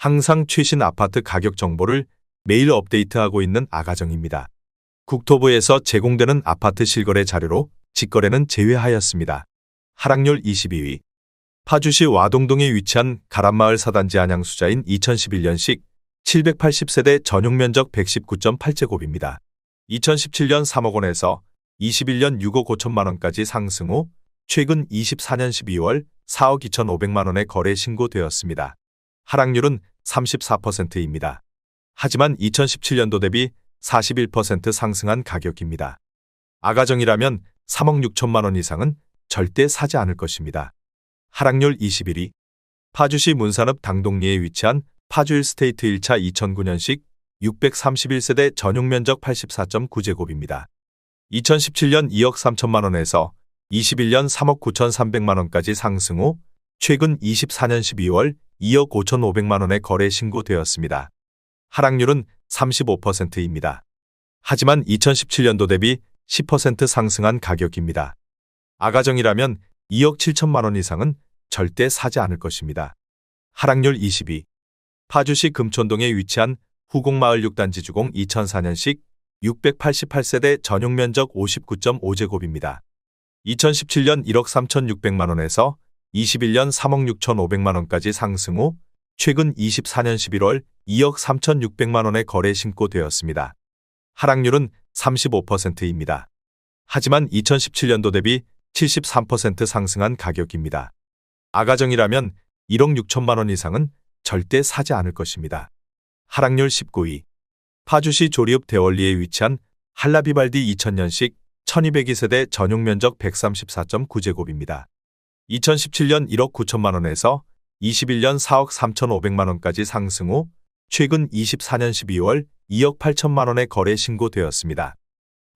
항상 최신 아파트 가격 정보를 매일 업데이트하고 있는 아가정입니다. 국토부에서 제공되는 아파트 실거래 자료로 직거래는 제외하였습니다. 하락률 22위. 파주시 와동동에 위치한 가람마을 사단지 안양수자인 2011년식 780세대 전용 면적 119.8제곱입니다. 2017년 3억 원에서 21년 6억 5천만 원까지 상승 후 최근 24년 12월 4억 2,500만 원에 거래 신고되었습니다. 하락률은 34%입니다. 하지만 2017년도 대비 41% 상승한 가격입니다. 아가정이라면 3억 6천만 원 이상은 절대 사지 않을 것입니다. 하락률 21위 파주시 문산읍 당동리에 위치한 파주일 스테이트 1차 2009년식 631세대 전용 면적 84.9제곱입니다. 2017년 2억 3천만 원에서 21년 3억 9천 3백만 원까지 상승 후 최근 24년 12월 2억 5천5백만 원에 거래 신고되었습니다. 하락률은 35%입니다. 하지만 2017년도 대비 10% 상승한 가격입니다. 아가정이라면 2억 7천만 원 이상은 절대 사지 않을 것입니다. 하락률 22. 파주시 금촌동에 위치한 후곡마을 6단지 주공 2004년식 688세대 전용 면적 59.5제곱입니다. 2017년 1억 3,600만 원에서 21년 3억 6,500만 원까지 상승 후 최근 24년 11월 2억 3,600만 원에 거래 신고되었습니다. 하락률은 35%입니다. 하지만 2017년도 대비 73% 상승한 가격입니다. 아가정이라면 1억 6천만 원 이상은 절대 사지 않을 것입니다. 하락률 19위. 파주시 조리읍 대월리에 위치한 한라비발디 2000년식 1202세대 전용 면적 134.9제곱입니다. 2017년 1억 9천만 원에서 21년 4억 3천5백만 원까지 상승 후 최근 24년 12월 2억 8천만 원에 거래 신고되었습니다.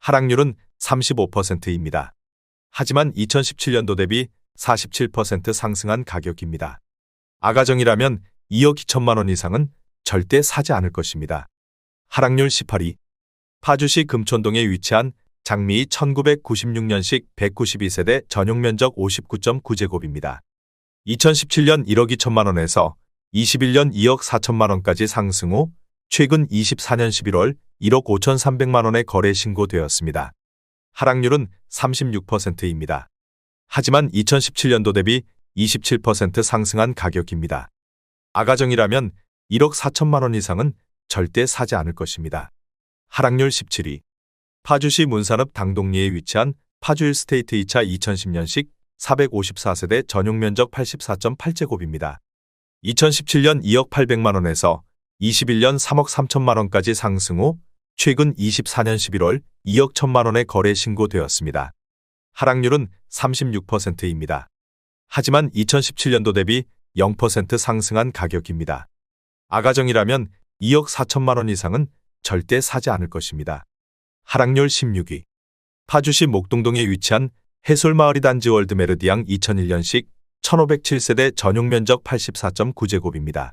하락률은 35%입니다. 하지만 2017년도 대비 47% 상승한 가격입니다. 아가정이라면 2억 2천만 원 이상은 절대 사지 않을 것입니다. 하락률 18위. 파주시 금촌동에 위치한 장미 1996년식 192세대 전용 면적 59.9제곱입니다. 2017년 1억 2천만 원에서 21년 2억 4천만 원까지 상승 후 최근 24년 11월 1억 5천3백만 원에 거래 신고되었습니다. 하락률은 36%입니다. 하지만 2017년도 대비 27% 상승한 가격입니다. 아가정이라면 1억 4천만 원 이상은 절대 사지 않을 것입니다. 하락률 17위. 파주시 문산읍 당동리에 위치한 파주일 스테이트 2차 2010년식 454세대 전용 면적 84.8제곱입니다. 2017년 2억 800만 원에서 21년 3억 3천만 원까지 상승 후 최근 24년 11월 2억 1천만 원에 거래 신고되었습니다. 하락률은 36%입니다. 하지만 2017년도 대비 0% 상승한 가격입니다. 아가정이라면 2억 4천만 원 이상은 절대 사지 않을 것입니다. 하락률 16위. 파주시 목동동에 위치한 해솔마을이 단지 월드 메르디앙 2001년식 1507세대 전용 면적 84.9제곱입니다.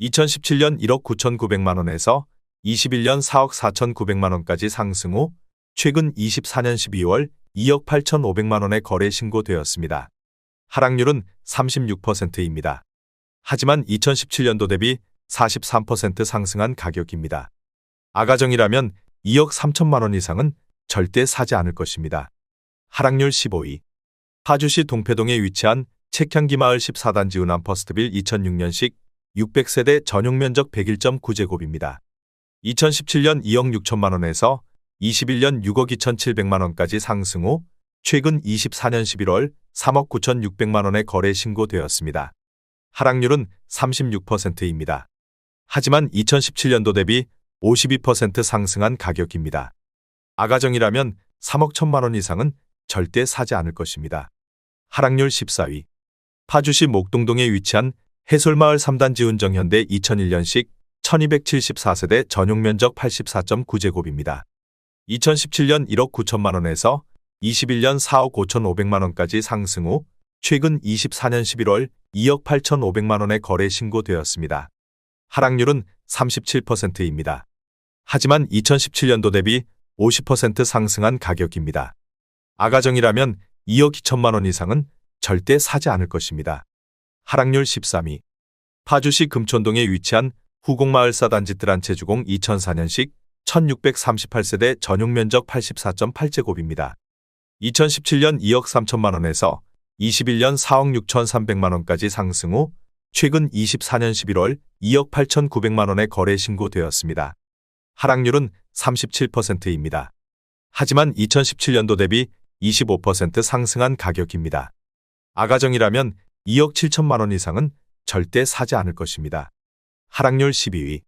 2017년 1억 9,900만 원에서 21년 4억 4,900만 원까지 상승 후 최근 24년 12월 2억 8,500만 원에 거래 신고되었습니다. 하락률은 36%입니다. 하지만 2017년도 대비 43% 상승한 가격입니다. 아가정이라면 2억 3천만 원 이상은 절대 사지 않을 것입니다. 하락률 15위. 파주시 동패동에 위치한 책향기 마을 14단지 은암 퍼스트빌 2006년식 600세대 전용 면적 101.9제곱입니다. 2017년 2억 6천만 원에서 21년 6억 2천7백만 원까지 상승 후 최근 24년 11월 3억 9천6백만 원에 거래 신고되었습니다. 하락률은 36%입니다. 하지만 2017년도 대비 52% 상승한 가격입니다. 아가정이라면 3억 1천만 원 이상은 절대 사지 않을 것입니다. 하락률 14위. 파주시 목동동에 위치한 해솔마을 3단지 운정현대 2001년식 1274세대 전용 면적 84.9제곱입니다. 2017년 1억 9천만 원에서 21년 4억 5천5백만 원까지 상승 후 최근 24년 11월 2억 8천5백만 원에 거래 신고되었습니다. 하락률은 37%입니다. 하지만 2017년도 대비 50% 상승한 가격입니다. 아가정이라면 2억 2천만 원 이상은 절대 사지 않을 것입니다. 하락률 13위. 파주시 금촌동에 위치한 후곡마을사 단지 뜰 한채 주공 2004년식 1638세대 전용 면적 84.8제곱입니다. 2017년 2억 3천만 원에서 21년 4억 6천3백만 원까지 상승 후 최근 24년 11월 2억 8천9백만 원에 거래 신고되었습니다. 하락률은 37%입니다. 하지만 2017년도 대비 25% 상승한 가격입니다. 아가정이라면 2억 7천만 원 이상은 절대 사지 않을 것입니다. 하락률 12위.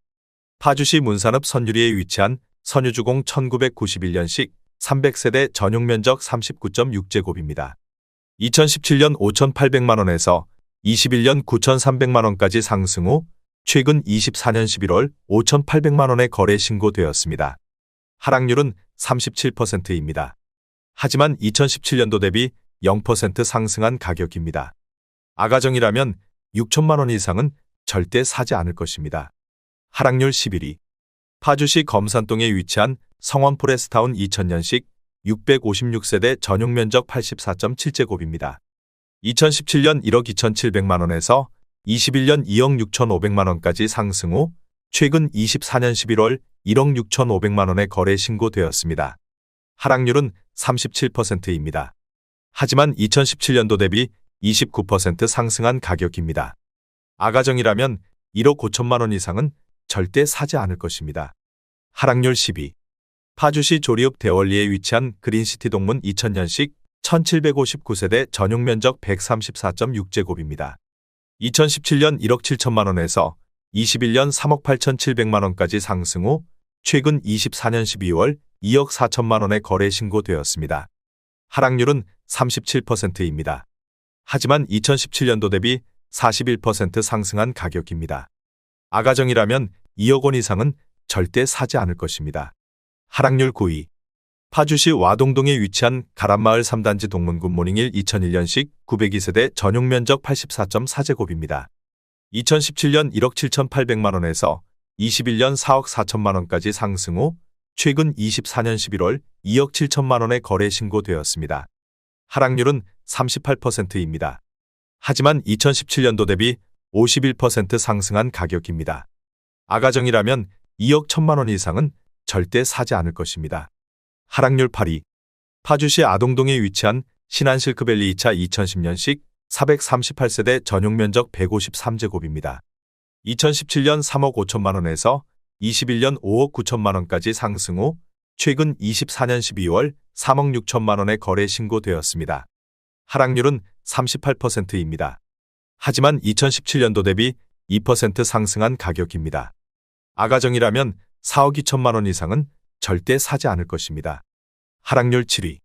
파주시 문산읍 선유리에 위치한 선유주공 1991년식 300세대 전용 면적 39.6제곱입니다. 2017년 5,800만 원에서 21년 9,300만 원까지 상승 후 최근 24년 11월 5,800만 원에 거래 신고되었습니다. 하락률은 37%입니다. 하지만 2017년도 대비 0% 상승한 가격입니다. 아가정이라면 6천만 원 이상은 절대 사지 않을 것입니다. 하락률 11위. 파주시 검산동에 위치한 성원 포레스타운 2000년식 656세대 전용 면적 84.7제곱입니다. 2017년 1억 2,700만 원에서 21년 2억 6,500만 원까지 상승 후 최근 24년 11월 1억 6,500만 원에 거래 신고되었습니다. 하락률은 37%입니다. 하지만 2017년도 대비 29% 상승한 가격입니다. 아가정이라면 1억 5천만 원 이상은 절대 사지 않을 것입니다. 하락률 12. 파주시 조리읍 대월리에 위치한 그린시티 동문 2000년식 1759세대 전용 면적 134.6제곱입니다. 2017년 1억 7천만 원에서 21년 3억 8천7백만 원까지 상승 후 최근 24년 12월 2억 4천만 원에 거래 신고되었습니다. 하락률은 37%입니다. 하지만 2017년도 대비 41% 상승한 가격입니다. 아가정이라면 2억 원 이상은 절대 사지 않을 것입니다. 하락률 9위. 파주시 와동동에 위치한 가람마을 3단지 동문군 모닝일 2001년식 902세대 전용 면적 84.4제곱입니다. 2017년 1억 7천8백만 원에서 21년 4억 4천만 원까지 상승 후 최근 24년 11월 2억 7천만 원에 거래 신고되었습니다. 하락률은 38%입니다. 하지만 2017년도 대비 51% 상승한 가격입니다. 아가정이라면 2억 1천만 원 이상은 절대 사지 않을 것입니다. 하락률 8위. 파주시 아동동에 위치한 신한실크밸리 2차 2010년식 438세대 전용 면적 153제곱입니다. 2017년 3억 5천만 원에서 21년 5억 9천만 원까지 상승 후 최근 24년 12월 3억 6천만 원에 거래 신고되었습니다. 하락률은 38%입니다. 하지만 2017년도 대비 2% 상승한 가격입니다. 아가정이라면 4억 2천만 원 이상은 절대 사지 않을 것입니다. 하락률 7위.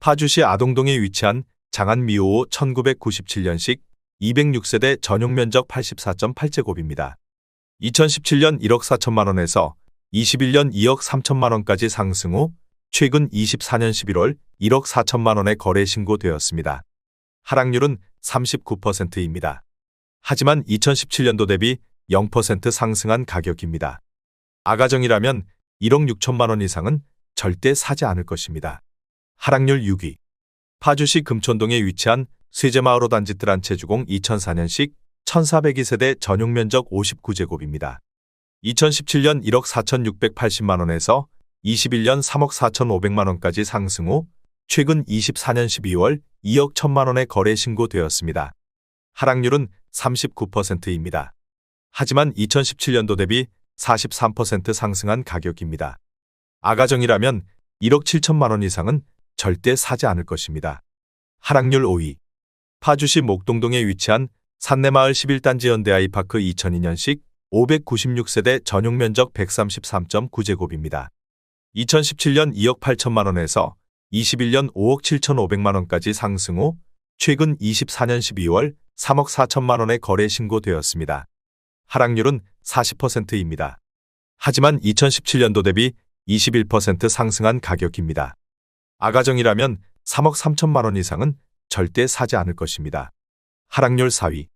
파주시 아동동에 위치한 장안 미호호 1997년식 206세대 전용 면적 84.8제곱입니다. 2017년 1억 4천만 원에서 21년 2억 3천만 원까지 상승 후 최근 24년 11월 1억 4천만 원에 거래 신고되었습니다. 하락률은 39%입니다. 하지만 2017년도 대비 0% 상승한 가격입니다. 아가정이라면 1억 6천만 원 이상은 절대 사지 않을 것입니다. 하락률 6위. 파주시 금촌동에 위치한 세제마을호 단지뜰 한채 주공 2004년식 1402 세대 전용 면적 59제곱입니다. 2017년 1억 4,680만 원에서 21년 3억 4,500만 원까지 상승 후 최근 24년 12월 2억 1천만 원에 거래 신고되었습니다. 하락률은 39%입니다. 하지만 2017년도 대비 43% 상승한 가격입니다. 아가정이라면 1억 7천만 원 이상은 절대 사지 않을 것입니다. 하락률 5위. 파주시 목동동에 위치한 산내마을 11단지 현대 아이파크 2002년식 596세대 전용 면적 133.9제곱입니다. 2017년 2억 8천만 원에서 21년 5억 7천5백만 원까지 상승 후 최근 24년 12월 3억 4천만 원에 거래 신고되었습니다. 하락률은 40%입니다. 하지만 2017년도 대비 21% 상승한 가격입니다. 아가정이라면 3억 3천만 원 이상은 절대 사지 않을 것입니다. 하락률 4위.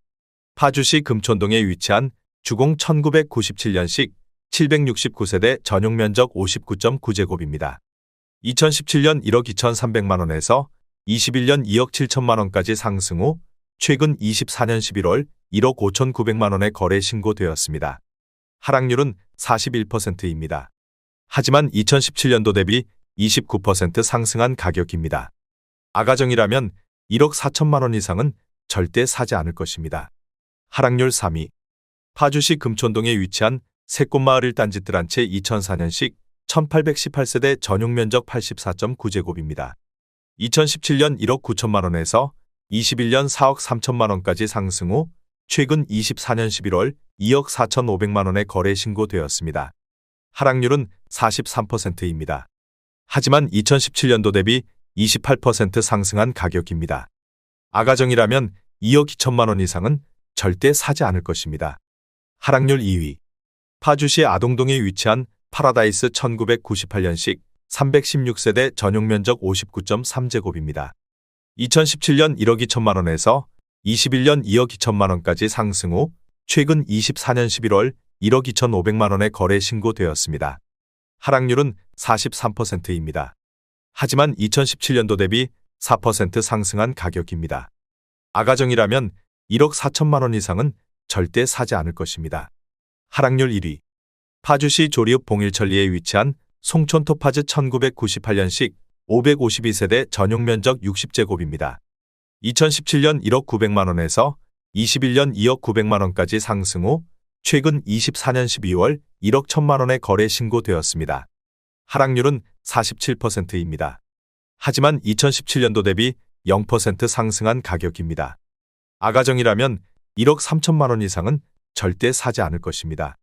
파주시 금촌동에 위치한 주공 1997년식 769세대 전용 면적 59.9제곱입니다. 2017년 1억 2,300만 원에서 21년 2억 7천만 원까지 상승 후 최근 24년 11월 1억 5,900만 원의 거래 신고되었습니다. 하락률은 41%입니다. 하지만 2017년도 대비 29% 상승한 가격입니다. 아가정이라면 1억 4천만 원 이상은 절대 사지 않을 것입니다. 하락률 3위. 파주시 금촌동에 위치한 새꽃마을 딴짓들 한채 2004년식 1818세대 전용 면적 84.9제곱입니다. 2017년 1억 9천만 원에서 21년 4억 3천만 원까지 상승 후 최근 24년 11월 2억 4천5백만 원의 거래 신고되었습니다. 하락률은 43%입니다. 하지만 2017년도 대비 28% 상승한 가격입니다. 아가정이라면 2억 2천만 원 이상은 절대 사지 않을 것입니다. 하락률 2위. 파주시 아동동에 위치한 파라다이스 1998년식 316세대 전용 면적 59.3제곱입니다. 2017년 1억 2천만 원에서 21년 2억 2천만 원까지 상승 후 최근 24년 11월 1억 2천5백만 원의 거래 신고되었습니다. 하락률은 43%입니다. 하지만 2017년도 대비 4% 상승한 가격입니다. 아가정이라면 1억 4천만 원 이상은 절대 사지 않을 것입니다. 하락률 1위. 파주시 조리읍 봉일천리에 위치한 송촌토파즈 1998년식 552세대 전용 면적 60제곱입니다. 2017년 1억 900만 원에서 21년 2억 900만 원까지 상승 후 최근 24년 12월 1억 1000만 원의 거래 신고되었습니다. 하락률은 47%입니다. 하지만 2017년도 대비 0% 상승한 가격입니다. 아가정이라면 1억 3천만 원 이상은 절대 사지 않을 것입니다.